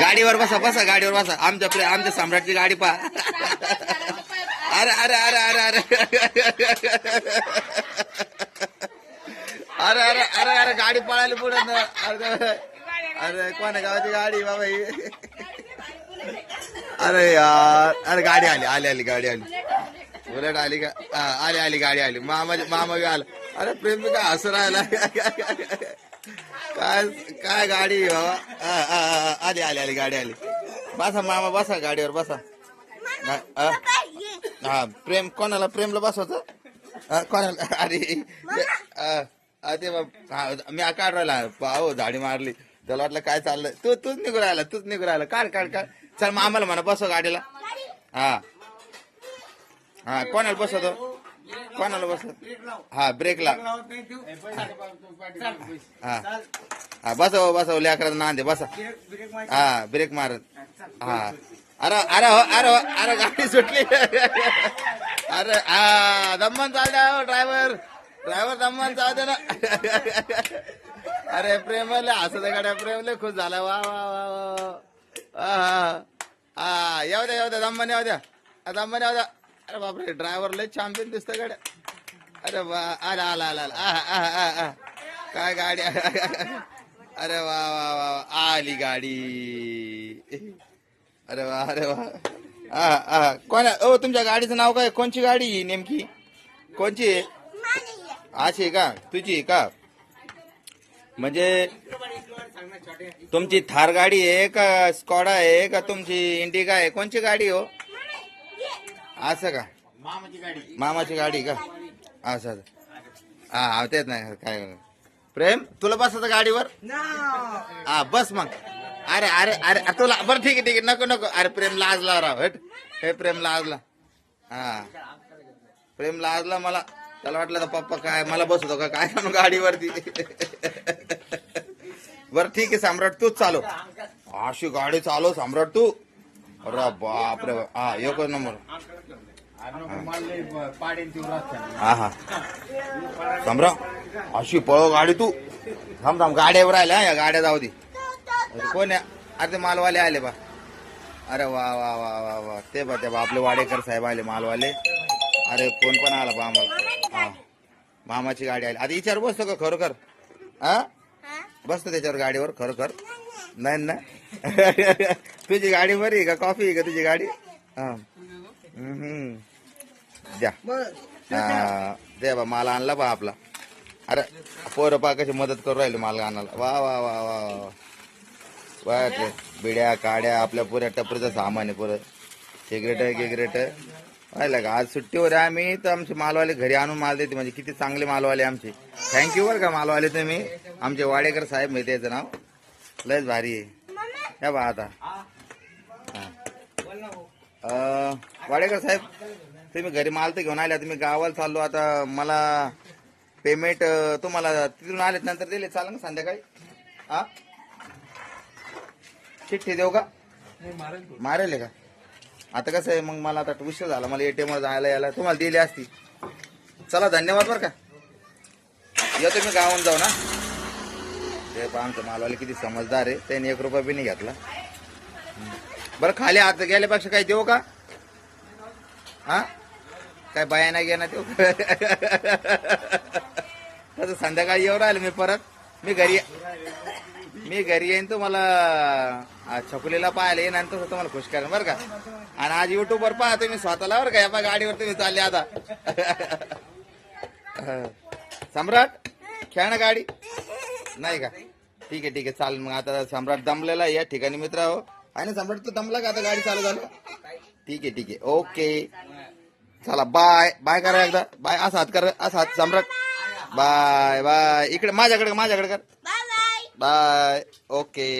गाडीवर बसा बसा गाडीवर बसा. आमच्या प्रे- आमच्या सम्राटची गाडी पा अरे अरे अरे अरे अरे. अरे अरे अरे अरे गाडी पळायला पुढे अरे अरे कोणा गावाची गाडी बाबा ही? अरे यार. अरे गाडी आली आली आली गाडी आली. बुलेट आली का? आली आली गाडी आली. मामा मामा बी आला. अरे प्रेम का काय हसू राहिला? काय काय गाडी बाबा हा, आली आली आली गाडी आली. बसा मामा बसा गाडीवर बसा. हा, प्रेम कोणाला प्रेमला बसवायचं? हा, कोणाला? अरे हा, हा, ते हा, मी काढ राहिला पाहो झाडी मारली. त्याला वाटलं काय चाललंय. तू तूच निघू राहिला तूच निघू राहिला. काढ काढ काढ. चल मामाला म्हणा बसव गाडीला. हा. हा कोणाला बसवतो? कोणाला बसव हा ब्रेक लाव हा. हा बसव बसव ना नांदे बसा. हा ब्रेक मारत. हा. अरे अरे हो अरे हो अरे गाडी सुटली. अरे हा दमन चाल द्या हो ड्रायव्हर ड्रायव्हर दमन चाल दे ना. अरे प्रेमले असं गाड्या प्रेमले खुश झाला. वा वा वा वा हा हा येऊ द्या येऊ द्या दमन येऊ द्या. दमन येऊ द्या. अरे बापरे ड्रायव्हर लय चॅम्पियन दिसतं गाड्या. अरे वा अरे आला आला आला. आहा, आहा, आहा. काय गाडी अरे वा वा वा वा. आली गाडी. अरे वा अरे वा. हा हा कोण ओ तुमच्या गाडीचं नाव काय? कोणची गाडी ही नेमकी? कोणची? आहे अशी आहे का? तुझी आहे का? म्हणजे तुमची थार गाडी आहे का? स्कॉडा आहे का? तुमची इंडिका आहे? कोणची गाडी हो? असं का? मामाची गाडी. का? असं असं. हा हा तेच नाही काय प्रेम तुला बसायचं गाडीवर? हा बस मग. अरे अरे अरे तुला बरं ठीक आहे ठीक आहे. नको नको. अरे प्रेम लाजला राव हट. हे प्रेम लाजला. हा. प्रेम लाजला मला. त्याला वाटलं तर पप्पा काय मला बसवतो का? काय म्हणून गाडीवरती? बरं ठीक आहे सम्राट तूच चालव. अशी गाडी चालव सम्राट तू. अरे बापरे बाप. हा एक नंबर. हा हा. सम्राट अशी पळव गाडी तू. थांब थांब गाड्यावर राहिल्या या गाड्या जाऊ दे. कोण आहे? अरे ते मालवाले आले बा. अरे वा वा वा वा वा. ते बा ते बा आपले वाडेकर साहेब आले मालवाले. अरे कोण पण आला बा आम्हाला. हा. मामाची गाडी आली. आता विचार बसतो का खरोखर. हा? बसतो त्याच्यावर गाडीवर खरोखर. नाही ना? तुझी गाडी बरी का? कॉफी आहे का तुझी गाडी? हा. द्या. हा. दे बा माल आणला बा आपला. अरे पोरं पा कशी मदत करू राहिले माल आणायला. वा वा वा वा वा बिड्या काड्या आपल्या पुऱ्या टपरीचं सामान आहे पुरं. सिगरेट गिगरेट. पाहिलं का? आज सुट्टीवर आहे आम्ही तर आमचे मालवाले घरी आणून माल देते. म्हणजे किती चांगले मालवाले आमचे. थँक्यू बरं का मालवाले तुम्ही. आमचे वाडेकर साहेब माहिती याचं नाव. लयच भारी आहे. या बा आता. हा. अं, वाडेकर साहेब तुम्ही घरी माल तर घेऊन आल्या तुम्ही गावाला चाललो आता मला पेमेंट तुम्हाला तिथून आलेत नंतर दिले चालेल ना संध्याकाळी. हा? चिठ्ठी देऊ का? मारेल आहे का? आता कसं आहे मग मला आता उशीर झाला मला एटीएम वर जायला यायला. तुम्हाला दिली असती. चला धन्यवाद बरं का. येतो मी गावाहून जाऊ ना ते पहा मालवाले किती समजदार आहे. त्यांनी एक रुपया बी नाही घेतला. बरं खाली आत गेल्यापेक्षा काही देऊ का? हा? काय बाया नाही घेणार देऊ तसं संध्याकाळी येऊ राहिलं मी परत. मी घरी मी घरी येईन तुम्हाला छकुलीला पाहायला येईन आणि तसं तुम्हाला खुश करेन बरं का? आणि आज युट्यूबवर पहा तुम्ही स्वतःला बरं का? या गाडीवर तुम्ही चालले आता. सम्राट खेळ ना गाडी. नाही का? ठीक आहे ठीक आहे. चालेल मग आता सम्राट दमलेला या ठिकाणी मित्र हो आणि सम्राट तू दमला का आता गाडी चालू झालं? ठीक आहे ठीक आहे. ओके. चला बाय बाय करा एकदा. बाय असा हात कर असा हात सम्राट. बाय बाय इकडे माझ्याकडे माझ्याकडे कर. Bye okay